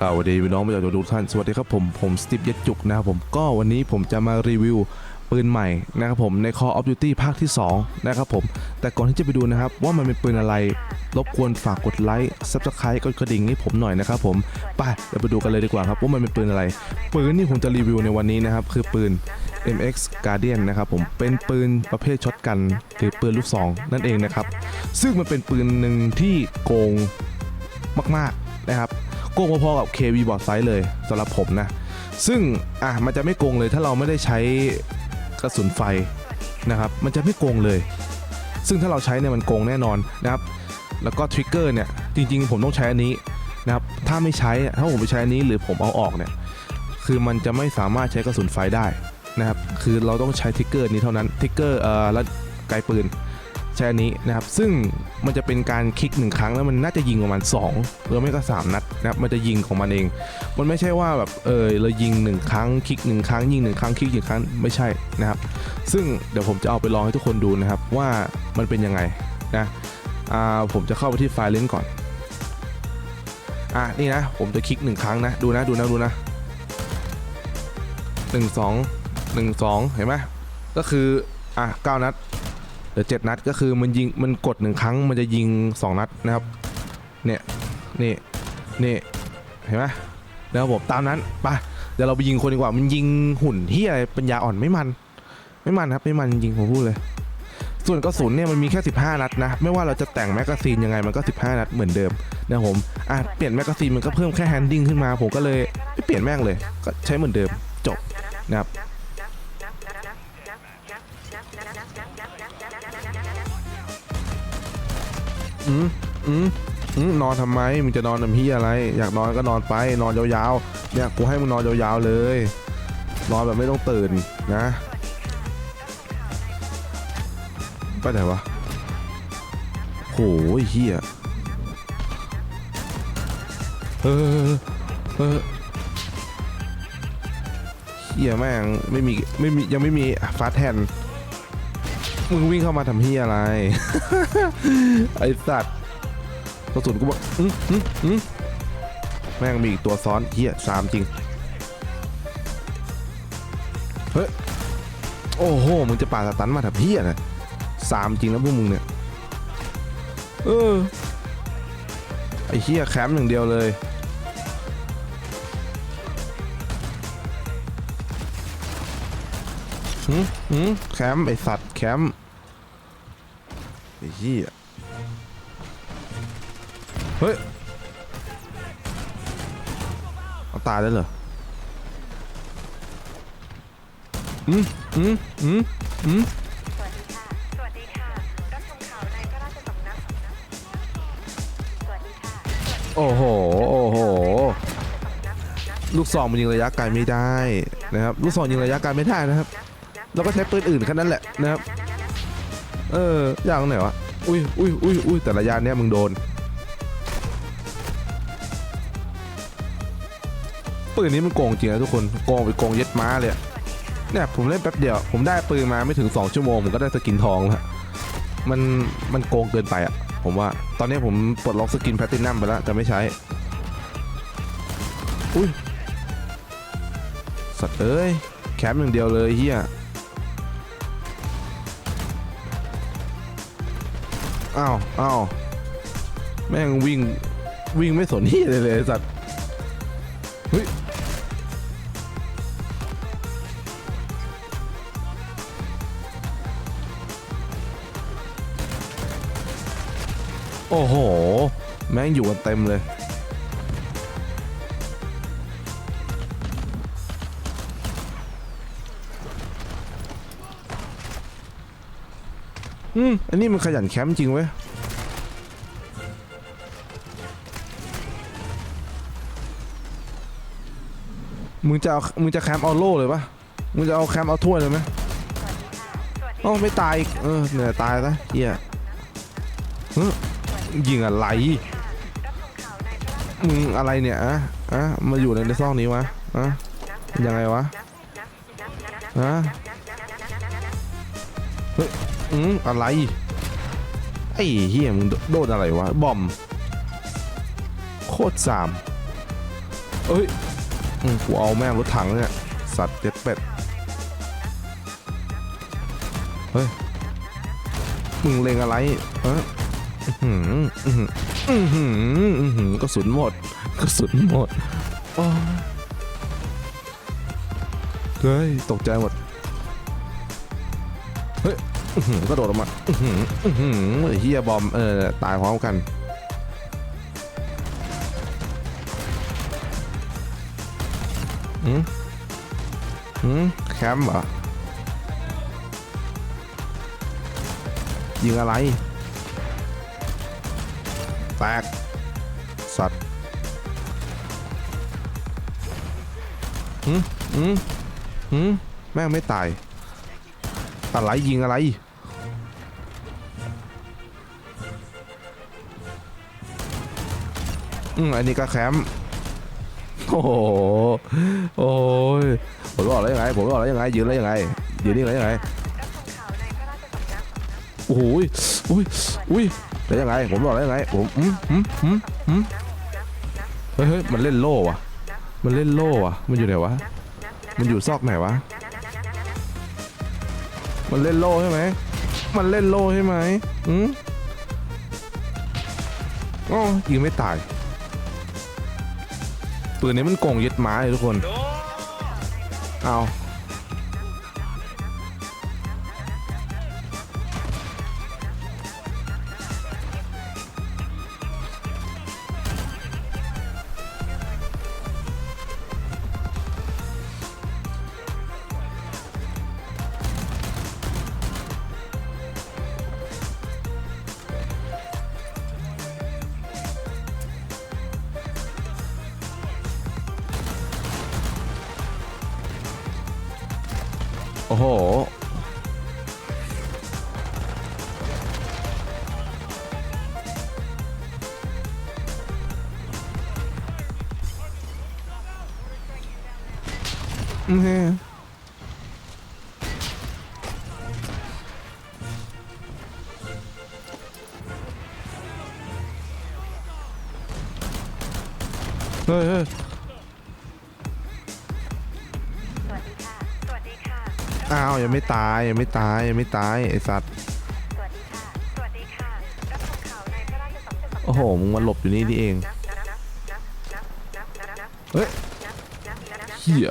สวัสดีพี่น้องประชาชนทุกท่านสวัสดีครับผมผมสตีฟยศจุกนะครับผมก็วันนี้ผมจะมารีวิวปืนใหม่นะครับผมใน Call of Duty ภาคที่ 2 นะครับผม แต่ก่อนที่จะไปดูนะครับ ว่ามันเป็นปืนอะไร รบกวนฝากกดไลค์ซับสไครต์กดกระดิ่งให้ผมหน่อยนะครับผม ไปเดี๋ยวไปดูกันเลยดีกว่าครับ ว่ามันเป็นปืนอะไร ปืนที่ผมจะรีวิวในวันนี้นะครับ คือปืน MX Guardian นะครับผมเป็นปืนประเภทช็อตกันหรือปืนลูกซองนั่นเองนะครับ ซึ่งมันเป็นปืนหนึ่งที่โกงมาก ๆนะครับ โกงพอๆกับ KV บอร์ดไซส์เลยสำหรับผมนะ ซึ่งอะมันจะไม่โกงเลยถ้าเราไม่ได้ใช้กระสุนไฟนะครับ มันจะไม่โกงเลย ซึ่งถ้าเราใช้เนี่ยมันโกงแน่นอนนะครับ แล้วก็ทริกเกอร์เนี่ยจริงๆ ผมต้องใช้อันนี้นะครับ ถ้าไม่ใช้ถ้าผมไปใช้อันนี้หรือผมเอาออกเนี่ยคือมันจะไม่สามารถใช้กระสุนไฟได้นะครับ คือเราต้องใช้ทริกเกอร์นี้เท่านั้นทริกเกอร์เอ่อและไกลปืน ใช้อันนี้นะครับ ซึ่งมันจะเป็นการคลิกหนึ่งครั้งแล้วมันน่าจะยิงประมาณ2หรือไม่ก็ 3 นัดนะครับ มันจะยิงของมันเอง มันไม่ใช่ว่าแบบเออเรายิงหนึ่งครั้งคลิกหนึ่งครั้งยิงหนึ่งครั้งคลิกหนึ่งครั้งไม่ใช่นะครับ ซึ่งเดี๋ยวผมจะเอาไปลองให้ทุกคนดูนะครับว่ามันเป็นยังไงนะอ่าผมจะเข้าไปที่ไฟล์เลนก่อน อะนี่นะ ผมจะคลิกหนึ่งครั้งนะ ดูนะดูนะดูนะหนึ่งสองหนึ่งสองเห็นไหมก็คืออะเก้านัด เหลือเจ็ดนัดก็คือมันยิงมันกดหนึ่งครั้งมันจะยิงสองนัดนะครับเนี่ยนี่นี่เห็นไหมแล้วผมตามนั้นไปเดี๋ยวเราไปยิงคนดีกว่ามันยิงหุ่นที่อะไรปัญญาอ่อนไม่มัน ไม่มันครับไม่มันจริงผมพูดเลย ส่วนกระสุนเนี่ยมันมีแค่ 15 นัดนะ ไม่ว่าเราจะแต่งแมกกาซีนยังไงมันก็ 15 นัดเหมือนเดิมนะครับผมอะเปลี่ยนแมกกาซีนมันก็เพิ่มแค่แฮนดิ้งขึ้นมาผมก็เลยไม่เปลี่ยนแม่งเลยก็ใช้เหมือนเดิมจบนะครับ อืมอืมอืมนอนทำไม มึงจะนอนทำพี่อะไร อยากนอนก็นอนไป นอนยาวๆ เนี่ยกูให้มึงนอนยาวๆเลย นอนแบบไม่ต้องตื่นนะไปไหนวะโหเฮียเออเออเฮียแม่งไม่มีไม่มียังไม่มีฟาสแทน มึงวิ่งเข้ามาทำเฮียอะไร ไอสัตว์กระสุนกูบอกอืมอืมอืมแม่งมีอีกตัวซ้อนเฮียสามจริง เฮ้ย โอ้โห มึงจะป่าสตันมาทำเฮียนะสามจริงแล้วพวกมึงเนี่ย เออ ไอเฮียแคมป์อย่างเดียวเลยหืมหืมแคมป์ไอสัตว์แคมป์ ไอ้เหี้ยเฮ้ยเอาตายแล้วเหรออืมอืมอืมอืมสวัสดีค่ะ สวัสดีค่ะ รับชมข่าวในพระราชสำนัก สวัสดีค่ะโอ้โห โอ้โหสำนักลูกซองมันยิงระยะไกลไม่ได้นะครับ ลูกซองยิงระยะไกลไม่ได้นะครับ แล้วก็ใช้ปืนอื่นแค่นั้นแหละนะครับ เอออย่างไหนวะ อุ้ยอุ้ยอุ้ยอุ้ยแต่ระยะเนี้ยมึงโดน ปืนนี้มันโกงจริงนะทุกคน โกงไปโกงเย็ดม้าเลยอะเนี่ยผมเล่นแป๊บเดียว ผมได้ปืนมาไม่ถึง 2 ชั่วโมง ผมก็ได้สกินทองแล้ว มัน มันโกงเกินไปอะผมว่า ตอนนี้ผมปลดล็อกสกินแพลตินัมไปแล้วจะไม่ใช้ อุ้ย สัตว์เอ้ย แคมป์อย่างเดียวเลยเฮีย อ้าวอ้าวแม่งวิ่งวิ่งไม่สนที่เลยเลยสัตว์เฮ้ยโอ้โห แม่งอยู่กันเต็มเลย อืมอันนี้มันขยันแคมป์จริงเว้ยมึงจะเอามึงจะแคมป์เอาโล่เลยปะมึงจะเอาแคมป์เอาถ้วยเลยไหมเอ้าไม่ตายอีกเออเหนื่อยตายซะเฮียเฮ้ยยิงอะไร มึงอะไรเนี่ยอะอะมาอยู่ในในซอกนี้วะอะยังไงวะฮะเฮ้ย อืมอะไร ไอ้เฮียมึงโดนอะไรวะ บอม โคตรสามเอ้ยอืมกูเอาแม่งรถถังเนี่ย สัตว์เจ็ดเป็ด เฮ้ย มึงเลงอะไรเอออื้อหืออื้อหืออื้อหืออื้อหือกระสุนหมดกระสุนหมดเฮ้ย ตกใจหมด อื้อหือกระโดดออกมาอื้อหืออื้อหือเฮียบอมเออตายพร้อมกันอืมอืมแคมป์เหรอยิงอะไร แตก สัตว์หืมหืมหืมแม่งไม่ตาย อะไรยิงอะไร อืมอันนี้ก็แคมป์โอ้โหโอ้ยผมบอกแล้วยังไงผมบอกแล้วยังไงยืนแล้วยังไงยืนนี่แล้วยังไงรับชมข่าวในพระราชสำนักโอ้โหยอุ้ยอุ้ยแล้วยังไงผมบอกแล้วยังไงผมอืมอืมอืมอืมเฮ้ยเฮ้ยมันเล่นโล่อะมันเล่นโล่อะมันอยู่ไหนวะ มันอยู่ซอกไหนวะ มันเล่นโล่ใช่ไหม มันเล่นโล่ใช่ไหมอืมอ๋อยิงไม่ตาย ปืนนี้มันโกงยึดไม้เลยทุกคน เอา โอ้โห อืมเฮ้ย อ้าวยังไม่ตายยังไม่ตายยังไม่ตายไอสัตว์สวัสดีค่ะ สวัสดีค่ะ รับชมข่าวในพระราชสำนักโอ้โหมึงมาหลบอยู่นี่นี่เองเฮ้ยเหี้ย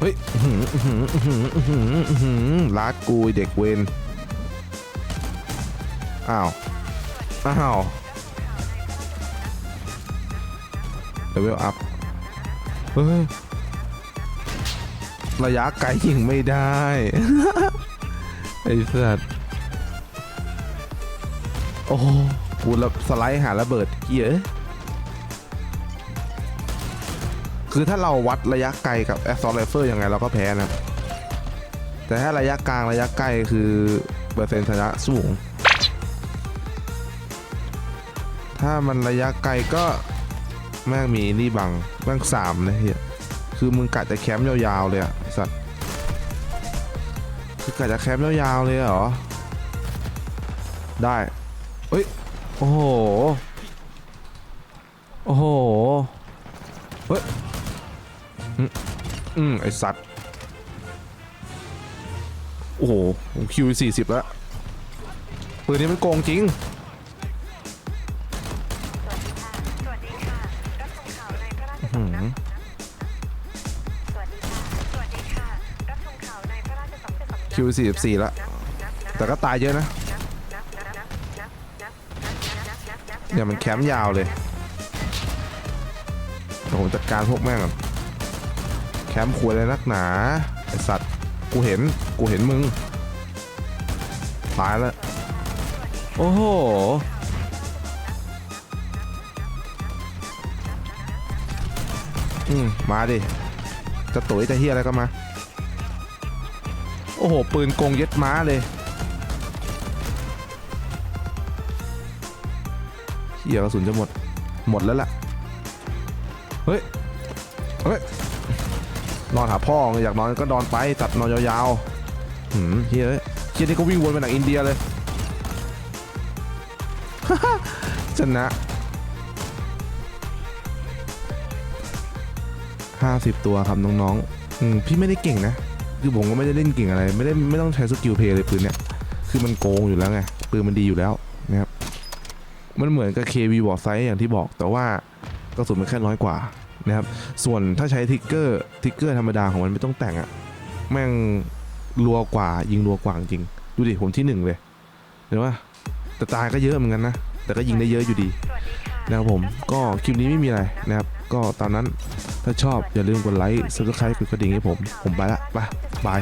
เฮ้ยอื้อหืออื้อหืออื้อหืออื้อหืออื้อหือลาดกูไอ้เด็กเวนอ้าวอ้าวเลเวลอัพ เฮ้ยระยะไกลยิงไม่ได้ ไอ้สัตว์โอ้โหกูระสไลด์หาระเบิดเหี้ยอะคือถ้าเราวัดระยะไกลกับแอสซอลไรเฟอร์ยังไงเราก็แพ้นะแต่ถ้าระยะกลางระยะใกล้คือเปอร์เซ็นต์ชนะสูง ถ้ามันระยะไกลก็ แม่งมีนี่บังแม่งสามนะเฮียคือมึงกะจะแคมป์ยาวๆเลยอะสัตว์คือกะจะแคมป์ยาวๆเลยเหรอได้เฮ้ยโอ้โหโอ้โหเฮ้ยอืมอืมไอสัตว์โอ้โหผมคิวสี่สิบแล้วปืนนี้มันโกงจริง หืสำนัมกสวัสดีค่ะสวัสดีค่ะรับชมข่าวในพระราชสำนักคิวสี่สิบสี่แล้วแต่ก็ตายเยอะนะเนี่ยมันแคมป์ยาวเลยเดี๋ยวผมจัดการพวกแม่งก่อนแคมป์ควยเลยนักหนาไอสัตว์กูเห็นกูเห็นมึงตายแล้วโอ้โห อืมมาดิ จะตุ๋ยจะเฮียอะไรก็มา โอ้โห ปืนกงเย็ดม้าเลยเฮียกระสุนจะหมด หมดแล้วล่ะ เฮ้ย เฮ้ย นอนหาพ่ออยากนอนก็นอนไปตัดนอนยาวๆหืมเฮียเอ้ยเฮียนี่ก็วิ่งวนไปหนังอินเดียเลยชนะ ห้าสิบตัวครับน้องๆอืมพี่ไม่ได้เก่งนะ คือผมก็ไม่ได้เล่นเก่งอะไร ไม่ได้ไม่ต้องใช้สกิลเพย์เลยปืนเนี่ย คือมันโกงอยู่แล้วไง ปืนมันดีอยู่แล้วนะครับ มันเหมือนกับ KV บอร์ดไซส์อย่างที่บอก แต่ว่ากระสุนมันแค่น้อยกว่านะครับ ส่วนถ้าใช้ทิกเกอร์ทิกเกอร์ธรรมดาของมันไม่ต้องแต่งอะแม่งรัวกว่ายิงรัวกว่าจริง ดูดิผมที่หนึ่งเลย เห็นปะแต่ตายก็เยอะเหมือนกันนะ แต่ก็ยิงได้เยอะอยู่ดีนะครับผม ก็คลิปนี้ไม่มีอะไรนะครับ ก็ตามนั้น ถ้าชอบอย่าลืมกดไลค์ subscribe กดกระดิ่งให้ผม ผมไปละไปบาย